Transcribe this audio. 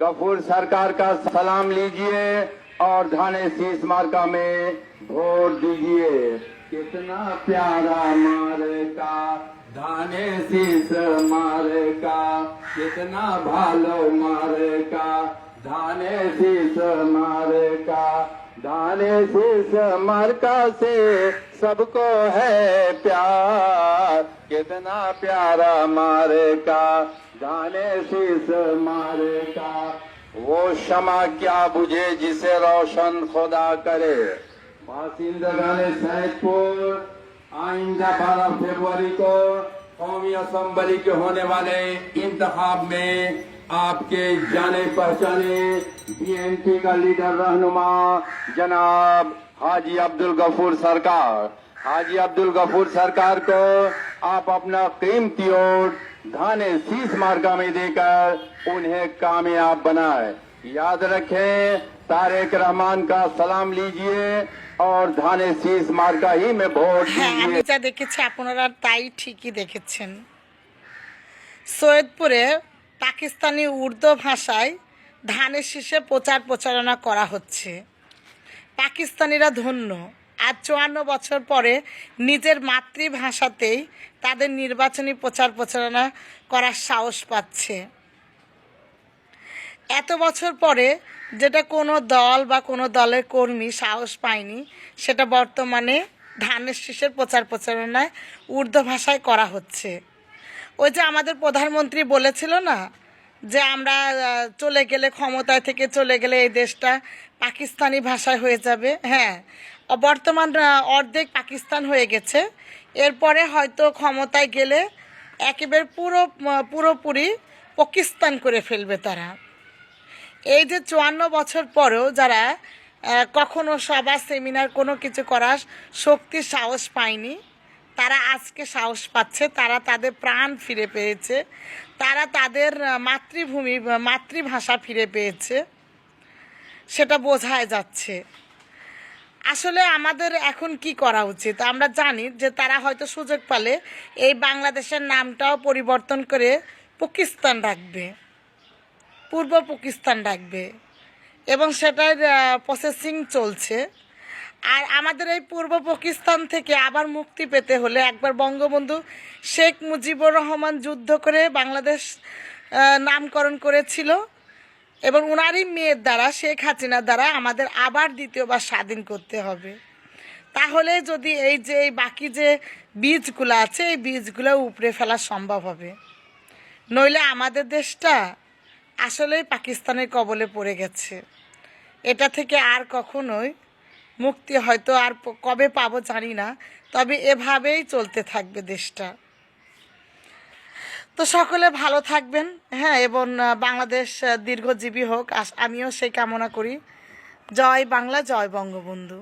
गफूर सरकार का सलाम लीजिए और धाने शीश मार्का में वोट दीजिए। कितना प्यारा मारे का धाने शीश मारे का कितना भालो मारे का धाने शीश मारे का धाने शीश मार्का से सबको है प्यार कितना प्यारा मारे का धाने शीश मारे का वो क्षमा क्या बुझे जिसे रोशन खुदा करे बासिंदगान सैदपुर आइंदा बारह फरवरी को कौमी असम्बली के होने वाले इंतखाब में आपके जाने पहचाने बीएनपी का लीडर रहनुमा जनाब हाजी अब्दुल गफूर सरकार हाजी अब्दुल गफूर सरकार को आप अपना कीमती वोट धाने शीश मार्गा में देकर उन्हें कामयाब बनाए याद रखें तारेक रहमान का सलाम लीजिए और धाने शीश मार्गा ही में वोट হ্যাঁ আমি दीजिए যা দেখেছি আপনারা তাই ঠিকই দেখেছেন সৈয়দপুরে পাকিস্তানি উর্দু ভাষায় ধানের শীষে প্রচার প্রচারণা করা হচ্ছে। পাকিস্তানিরা ধন্য। আজ চুয়ান্ন বছর পরে নিজের মাতৃভাষাতেই তাদের নির্বাচনী প্রচার প্রচারণা করার সাহস পাচ্ছে। এত বছর পরে যেটা কোনো দল বা কোনো দলের কর্মী সাহস পায়নি, সেটা বর্তমানে ধানের শীষের প্রচার প্রচারণায় উর্দু ভাষায় করা হচ্ছে। ওই যে আমাদের প্রধানমন্ত্রী বলেছিল না যে আমরা চলে গেলে ক্ষমতায় থেকে চলে গেলে এই দেশটা পাকিস্তানি ভাষায় হয়ে যাবে। হ্যাঁ বর্তমান অর্ধেক পাকিস্তান হয়ে গেছে। এরপরে হয়তো ক্ষমতায় গেলে একেবারে পুরো পুরোপুরি পাকিস্তান করে ফেলবে তারা। এই যে চুয়ান্ন বছর পরেও যারা কখনো সভা সেমিনার কোনো কিছু করার শক্তি, সাহস পায়নি তারা আজকে সাহস পাচ্ছে, তারা তাদের প্রাণ ফিরে পেয়েছে, তারা তাদের মাতৃভূমি মাতৃভাষা ফিরে পেয়েছে, সেটা বোঝায় যাচ্ছে। আসলে আমাদের এখন কি করা উচিত? আমরা জানি যে তারা হয়তো সুযোগ পালে এই বাংলাদেশের নামটাও পরিবর্তন করে পাকিস্তান রাখবে, পূর্ব পাকিস্তান ডাকবে এবং সেটার প্রসেসিং চলছে। আর আমাদের এই পূর্ব পাকিস্তান থেকে আবার মুক্তি পেতে হলে একবার বঙ্গবন্ধু শেখ মুজিবুর রহমান যুদ্ধ করে বাংলাদেশ নামকরণ করেছিল এবং ওনারই মেয়ের দ্বারা, শেখ হাসিনার দ্বারা আমাদের আবার দ্বিতীয়বার স্বাধীন করতে হবে। তাহলে যদি এই যে, এই বাকি যে বীজগুলো আছে, এই বীজগুলো উপড়ে ফেলা সম্ভব হবে। নইলে আমাদের দেশটা আসলেই পাকিস্তানের কবলে পড়ে গেছে। এটা থেকে আর কখনোই মুক্তি হয়তো আর কবে পাবো জানি না, তবে এভাবেই চলতে থাকবে দেশটা। তো সকলে ভালো থাকবেন হ্যাঁ এবং বাংলাদেশ দীর্ঘজীবী হোক আমিও সেই কামনা করি। জয় বাংলা, জয় বঙ্গবন্ধু।